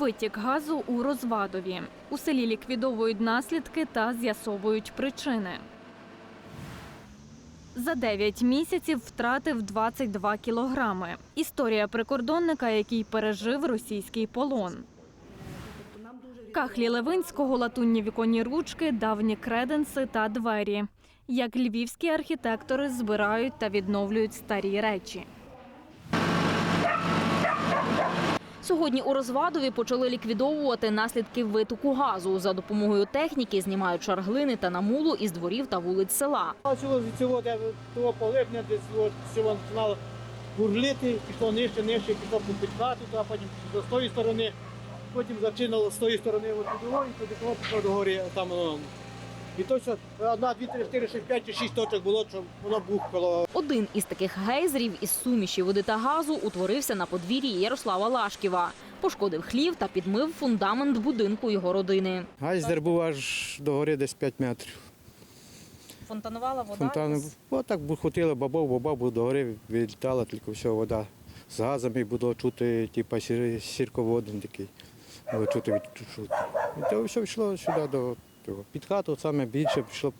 Витік газу у Розвадові. У селі ліквідовують наслідки та з'ясовують причини. За 9 місяців втратив 22 кілограми. Історія прикордонника, який пережив російський полон. Кахлі Левинського, латунні віконні ручки, давні креденси та двері. Як львівські архітектори збирають та відновлюють старі речі. Сьогодні у Розвадові почали ліквідовувати наслідки витоку газу. За допомогою техніки знімають шарглини та намулу із дворів та вулиць села. А цього того полипня, десь всього починало бурлити, пішло нижче, нижче, пішло під хату, а потім з тої сторони, потім зачинило з тої сторони до другої, тоді пішло до горі там. І точно одна, дві, три, чотири, шість, п'ять чи шість точок було, що воно бухкало. Один із таких гейзерів із суміші води та газу утворився на подвір'ї Ярослава Лашківа. Пошкодив хлів та підмив фундамент будинку його родини. Гайздер був аж до гори десь 5 метрів. Фонтанувала вода. Фонтани, отак хотіли бабов, баба бо до гори відлітала, тільки все, вода. З газами було чути, типу, сір, сірководен такий. Було чути чути. І то все йшло сюди до. Під хату саме більше пішло,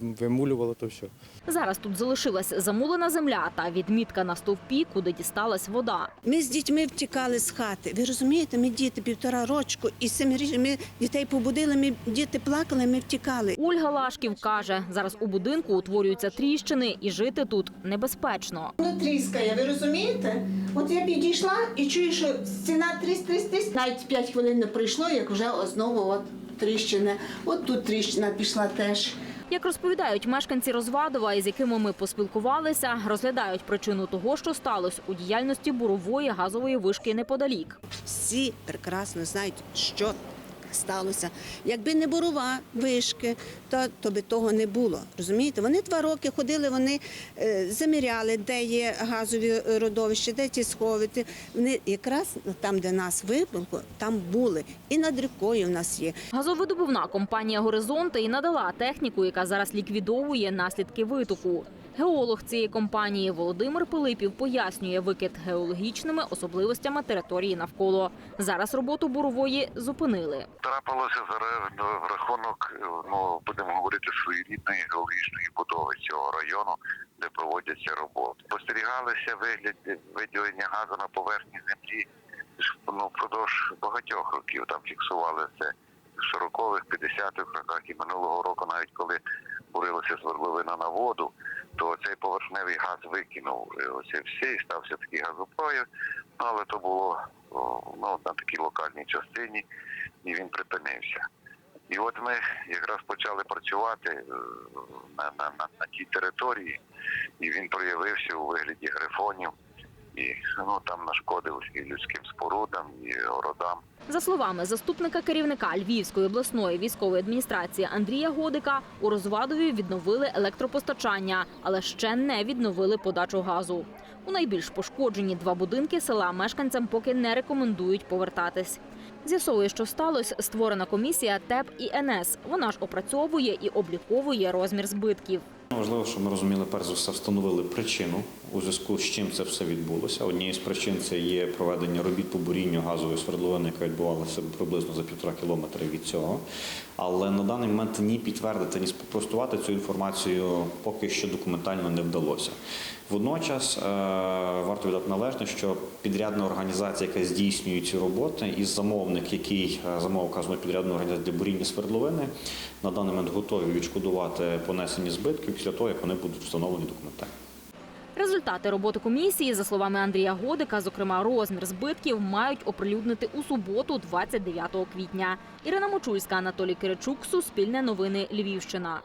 вимулювало то все. Зараз тут залишилась замулена земля та відмітка на стовпі, куди дісталась вода. Ми з дітьми втікали з хати. Ви розумієте, ми діти півтора рочку, і семиріч ми дітей побудили. Ми діти плакали, ми втікали. Ольга Лашків каже, зараз у будинку утворюються тріщини і жити тут небезпечно. Воно тріскає, ви розумієте? От я підійшла і чую, що стіна тріс, тріс, тріс. Навіть 5 хвилин не пройшло, як вже знову от тріщина. От тут тріщина пішла теж. Як розповідають мешканці Розвадова, із якими ми поспілкувалися, розглядають причину того, що сталося у діяльності бурової газової вишки неподалік. Всі прекрасно знають, що сталося. Якби не бурова вишки, то, то би того не було. Розумієте? Вони два роки ходили, вони е, заміряли, де є газові родовища, де ті сховити. Вони якраз там, де нас вибило, там були. І над рікою в нас є. Газовидобувна компанія Горизонти і надала техніку, яка зараз ліквідовує наслідки витоку. Геолог цієї компанії Володимир Пилипів пояснює викид геологічними особливостями території навколо. Зараз роботу бурової зупинили. трапилося зараз в рахунок, ну будемо говорити, своєрідної геологічної будови цього району, де проводяться роботи. Спостерігалися вигляд виділення газу на поверхні землі ну, впродовж багатьох років. Там фіксували це в 40-х, 50-х роках і минулого року, навіть коли бурилася свердловина на воду, то цей поверхневий газ викинув оце все і стався такий газопрояв. Ну, але то було ну, на такій локальній частині і він припинився. І от ми якраз почали працювати е, на, на, на, на тій території, і він проявився у вигляді грифонів, і ну там нашкодив і людським спорудам, і городам. За словами заступника керівника Львівської обласної військової адміністрації Андрія Годика, у Розвадові відновили електропостачання, але ще не відновили подачу газу. У найбільш пошкоджені два будинки села мешканцям поки не рекомендують повертатись. З'ясовує, що сталося, створена комісія ТЕП і НС. Вона ж опрацьовує і обліковує розмір збитків. Важливо, щоб ми розуміли, перш за все, встановили причину, у зв'язку з чим це все відбулося. Однією з причин це є проведення робіт по бурінню газової свердловини, яка відбувалася приблизно за півтора кілометра від цього. Але на даний момент ні підтвердити, ні спростувати цю інформацію поки що документально не вдалося. Водночас е, варто віддати належне, що підрядна організація, яка здійснює ці роботи, і замовник, який е, замовив вказану підрядну організацію для буріння свердловини, на даний момент готові відшкодувати понесені збитки після того, як вони будуть встановлені документально. Результати роботи комісії, за словами Андрія Годика, зокрема розмір збитків, мають оприлюднити у суботу, 29 квітня. Ірина Мочульська, Анатолій Киричук, Суспільне новини, Львівщина.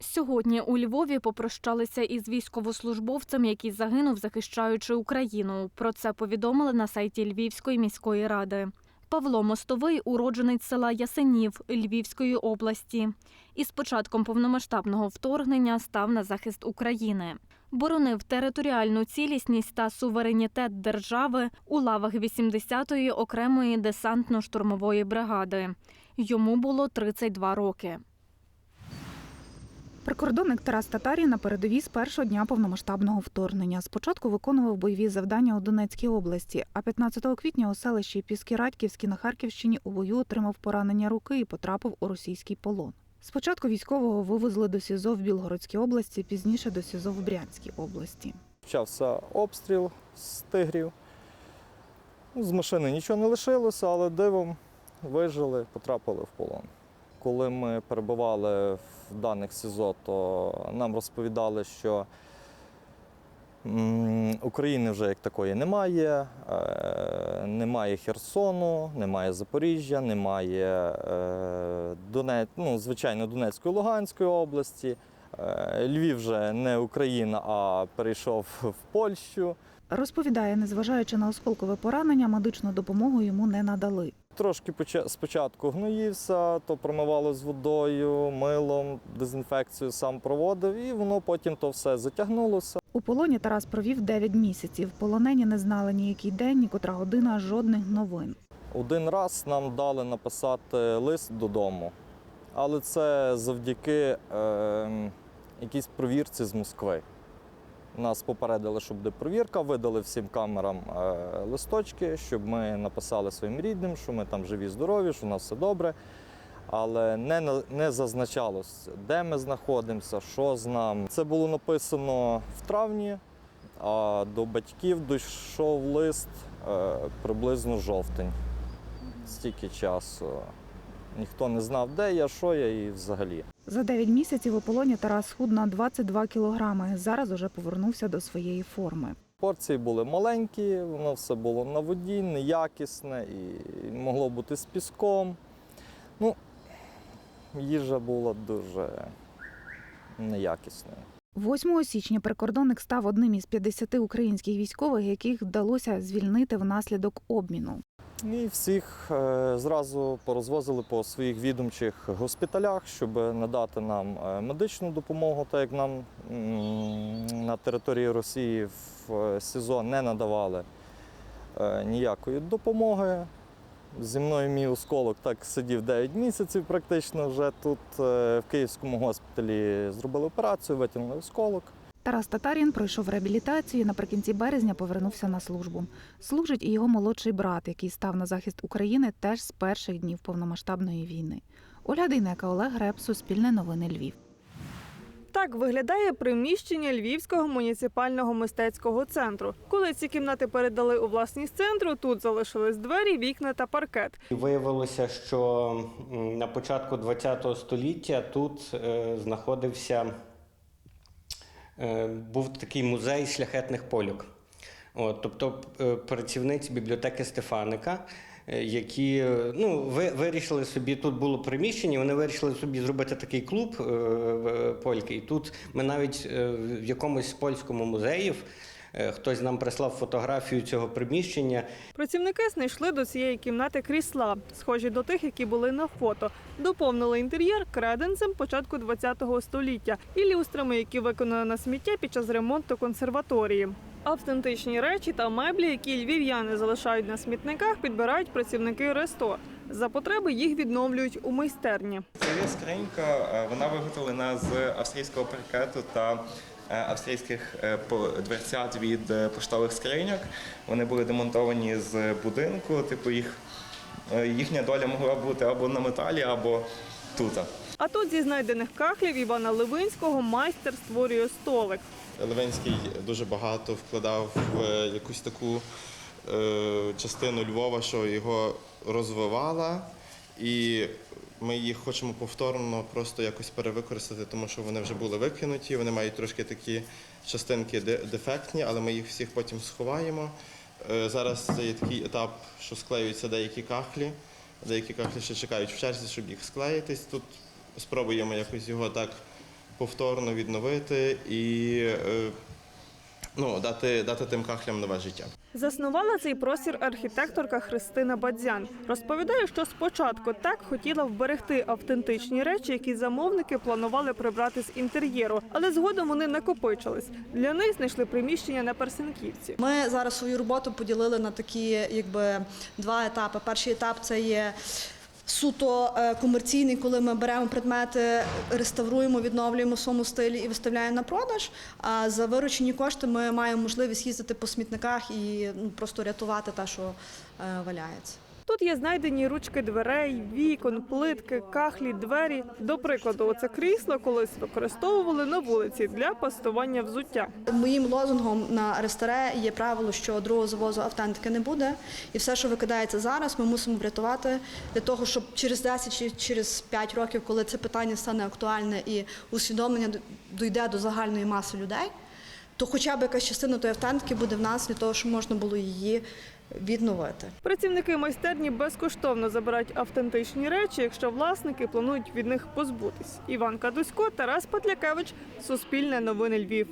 Сьогодні у Львові попрощалися із військовослужбовцем, який загинув, захищаючи Україну. Про це повідомили на сайті Львівської міської ради. Павло Мостовий уродженець села Ясенів Львівської області. Із початком повномасштабного вторгнення став на захист України. Боронив територіальну цілісність та суверенітет держави у лавах 80-ї окремої десантно-штурмової бригади. Йому було 32 роки. Прикордонник Тарас Татарій на передовій з першого дня повномасштабного вторгнення. Спочатку виконував бойові завдання у Донецькій області, а 15 квітня у селищі Піски-Радьківські на Харківщині у бою отримав поранення руки і потрапив у російський полон. Спочатку військового вивезли до СІЗО в Білгородській області, пізніше до СІЗО в Брянській області. Почався обстріл з тигрів. З машини нічого не лишилося, але дивом вижили, потрапили в полон. Коли ми перебували в даних СІЗО, то нам розповідали, що України вже як такої немає, е, немає Херсону, немає Запоріжжя, немає е, Доне... ну, звичайно, Донецької Луганської області. Е, Львів вже не Україна, а перейшов в Польщу. Розповідає, незважаючи на осколкове поранення, медичну допомогу йому не надали. Трошки спочатку гноївся, то промивало з водою, милом, дезінфекцію сам проводив, і воно потім то все затягнулося. У полоні Тарас провів 9 місяців. Полонені не знали ні який день, ні котра година, жодних новин. Один раз нам дали написати лист додому, але це завдяки е, якійсь провірці з Москви. Нас попередили, що буде провірка, видали всім камерам е, листочки, щоб ми написали своїм рідним, що ми там живі, здорові, що у нас все добре. Але не, не зазначалось, де ми знаходимося, що з нами. Це було написано в травні, а до батьків дійшов лист е, приблизно жовтень стільки часу. Ніхто не знав, де я, що я і взагалі. За 9 місяців у полоні Тарас схуд на 22 кілограми. Зараз уже повернувся до своєї форми. Порції були маленькі, воно все було на воді, неякісне і могло бути з піском. Ну, їжа була дуже неякісною. 8 січня прикордонник став одним із 50 українських військових, яких вдалося звільнити внаслідок обміну. І всіх е, зразу порозвозили по своїх відомчих госпіталях, щоб надати нам е, медичну допомогу, так як нам на території Росії в е, СІЗО не надавали ніякої допомоги. Зі мною мій осколок так сидів 9 місяців практично вже тут в Київському госпіталі зробили операцію, витягнули осколок. Тарас Татарін пройшов реабілітацію і наприкінці березня повернувся на службу. Служить і його молодший брат, який став на захист України теж з перших днів повномасштабної війни. Оля Дейнека, Олег Греб, Суспільне новини Львів. Так виглядає приміщення Львівського муніципального мистецького центру. Коли ці кімнати передали у власність центру, тут залишились двері, вікна та паркет. Виявилося, що на початку ХХ століття тут е, знаходився був такий музей шляхетних польок. От, тобто е, працівниці бібліотеки Стефаника, е, які е, ну, ви, вирішили собі, тут було приміщення, вони вирішили собі зробити такий клуб е, польки. І тут ми навіть е, в якомусь польському музеї е, хтось нам прислав фотографію цього приміщення. Працівники знайшли до цієї кімнати крісла, схожі до тих, які були на фото. Доповнили інтер'єр креденцем початку ХХ століття і люстрами, які виконали на сміття під час ремонту консерваторії. Автентичні речі та меблі, які львів'яни залишають на смітниках, підбирають працівники РЕСТО. За потреби їх відновлюють у майстерні. Це є скринька, е, вона виготовлена з австрійського паркету та е, австрійських е, дверцят від поштових скриньок. Вони були демонтовані з будинку, типу їх, їхня доля могла бути або на металі, або тут. А тут зі знайдених кахлів Івана Левинського майстер створює столик. Левинський дуже багато вкладав в якусь таку частину Львова, що його розвивала, і ми їх хочемо повторно просто якось перевикористати, тому що вони вже були викинуті, вони мають трошки такі частинки дефектні, але ми їх всіх потім сховаємо. Е, Зараз це є такий етап, що склеюються деякі кахлі. Деякі кахлі ще чекають в черзі, щоб їх склеїтись. Тут спробуємо якось його так повторно відновити і е, ну, дати, дати тим кахлям нове життя. Заснувала цей простір архітекторка Христина Бадзян. Розповідає, що спочатку так хотіла вберегти автентичні речі, які замовники планували прибрати з інтер'єру, але згодом вони накопичились. Для них знайшли приміщення на Персенківці. Ми зараз свою роботу поділили на такі якби два етапи. Перший етап це є суто е, комерційний, коли ми беремо предмети, реставруємо, відновлюємо в своєму стилі і виставляємо на продаж. А за виручені кошти ми маємо можливість їздити по смітниках і ну, просто рятувати те, що е, валяється. Тут є знайдені ручки дверей, вікон, плитки, кахлі, двері. До прикладу, оце крісло колись використовували на вулиці для пастування взуття. Моїм лозунгом на рестаре є правило, що другого завозу автентики не буде, і все, що викидається зараз, ми мусимо врятувати для того, щоб через 10 чи через 5 років, коли це питання стане актуальне і усвідомлення дійде до загальної маси людей, то хоча б якась частина тої автентики буде в нас для того, щоб можна було її відновити. Працівники майстерні безкоштовно забирають автентичні речі, якщо власники планують від них позбутись. Іван Кадусько, Тарас Патлякевич, Суспільне новини Львів.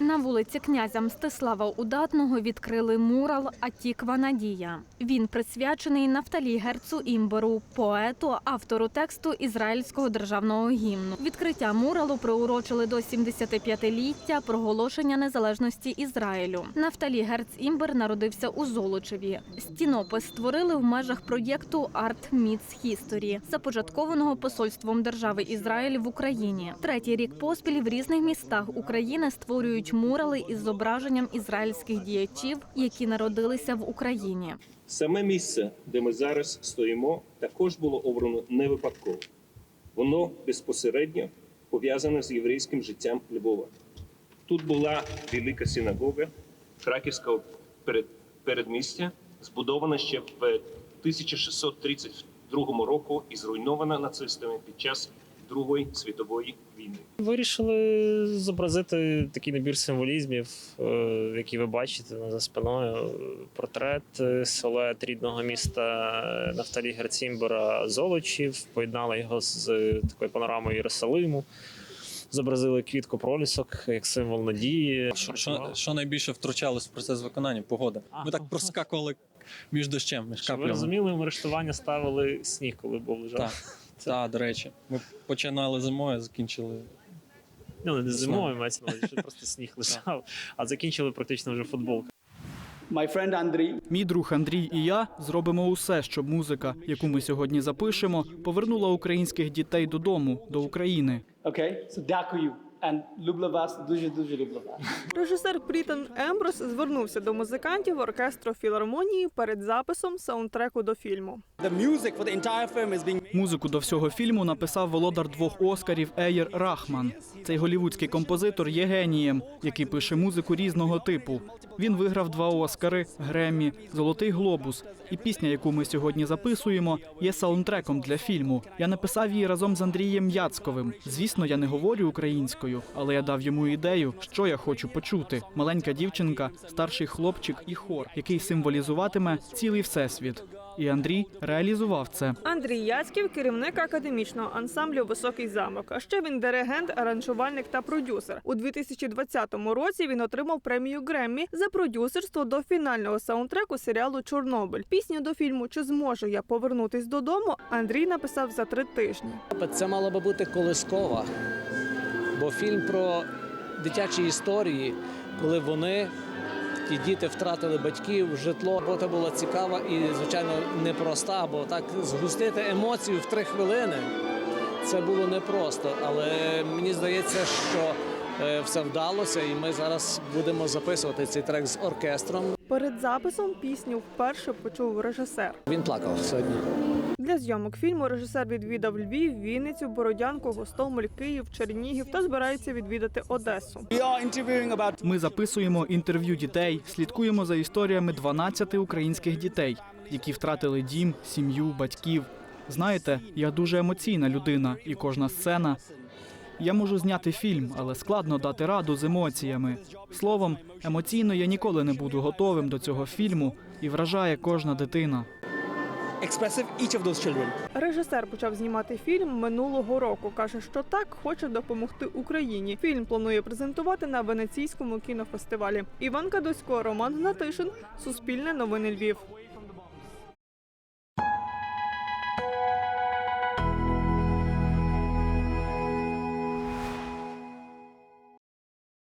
На вулиці князя Мстислава Удатного відкрили мурал Атіква Надія. Він присвячений Нафталі Герцу Імберу, поету, автору тексту ізраїльського державного гімну. Відкриття муралу приурочили до 75-ліття проголошення незалежності Ізраїлю. Нафталі Герц Імбер народився у Золочеві. Стінопис створили в межах проєкту Art Meets History, започаткованого посольством держави Ізраїль в Україні. Третій рік поспіль в різних містах України створюють мурали із зображенням ізраїльських діячів, які народилися в Україні. Саме місце, де ми зараз стоїмо, також було обрано не випадково. Воно безпосередньо пов'язане з єврейським життям Львова. Тут була велика синагога краківського перед- передмістя, збудована ще в 1632 року і зруйнована нацистами під час Другої світової війни. Вирішили зобразити такий набір символізмів, е, які ви бачите за спиною. Портрет, е, силует рідного міста Нафталі Герцімбера Золочів. Поєднали його з такою панорамою Єрусалиму. Зобразили квітку пролісок як символ надії. Що, що, що найбільше втручалось в процес виконання? Погода. Ми так проскакували між дощем, між Щоб ви розуміли, ми арештування ставили сніг, коли був лежав. Так, так, до речі. Ми починали зимою, закінчили. Ну, не зимою мається на увазі, що просто сніг лежав, а закінчили практично вже футболка. Мій друг Андрій і я зробимо усе, щоб музика, яку ми сьогодні запишемо, повернула українських дітей додому, до України. Окей, so дякую. And люблю вас, дуже дуже люблю вас. Режисер Прітон Емброс звернувся до музикантів оркестру філармонії перед записом саундтреку до фільму. Музику до всього фільму написав володар двох Оскарів Еєр Рахман. Цей голівудський композитор є генієм, який пише музику різного типу. Він виграв два Оскари, Греммі, Золотий Глобус. І пісня, яку ми сьогодні записуємо, є саундтреком для фільму. Я написав її разом з Андрієм Яцковим. Звісно, я не говорю українською, але я дав йому ідею, що я хочу почути: маленька дівчинка, старший хлопчик і хор, який символізуватиме цілий всесвіт. І Андрій реалізував це. Андрій Яцьків керівник академічного ансамблю Високий замок. А ще він диригент, аранжувальник та продюсер. У 2020 році він отримав премію Греммі за продюсерство до фінального саундтреку серіалу Чорнобиль. Пісню до фільму Чи зможу я повернутись додому? Андрій написав за три тижні. Це мала би бути колискова, бо фільм про дитячі історії, коли вони, ті діти втратили батьків, житло. Робота була цікава і, звичайно, непроста, бо так згустити емоцію в три хвилини це було непросто. Але мені здається, що е, все вдалося, і ми зараз будемо записувати цей трек з оркестром. Перед записом пісню вперше почув режисер. Він плакав сьогодні. Для зйомок фільму режисер відвідав Львів, Вінницю, Бородянку, Гостомель, Київ, Чернігів та збирається відвідати Одесу. Ми записуємо інтерв'ю дітей, слідкуємо за історіями 12 українських дітей, які втратили дім, сім'ю, батьків. Знаєте, я дуже емоційна людина, і кожна сцена. Я можу зняти фільм, але складно дати раду з емоціями. Словом, емоційно я ніколи не буду готовим до цього фільму і вражає кожна дитина. Expressive each of those children. Режисер почав знімати фільм минулого року. каже, що так хоче допомогти Україні. Фільм планує презентувати на венеційському кінофестивалі. Іван Кадосько, Роман Гнатишин, Суспільне новини Львів.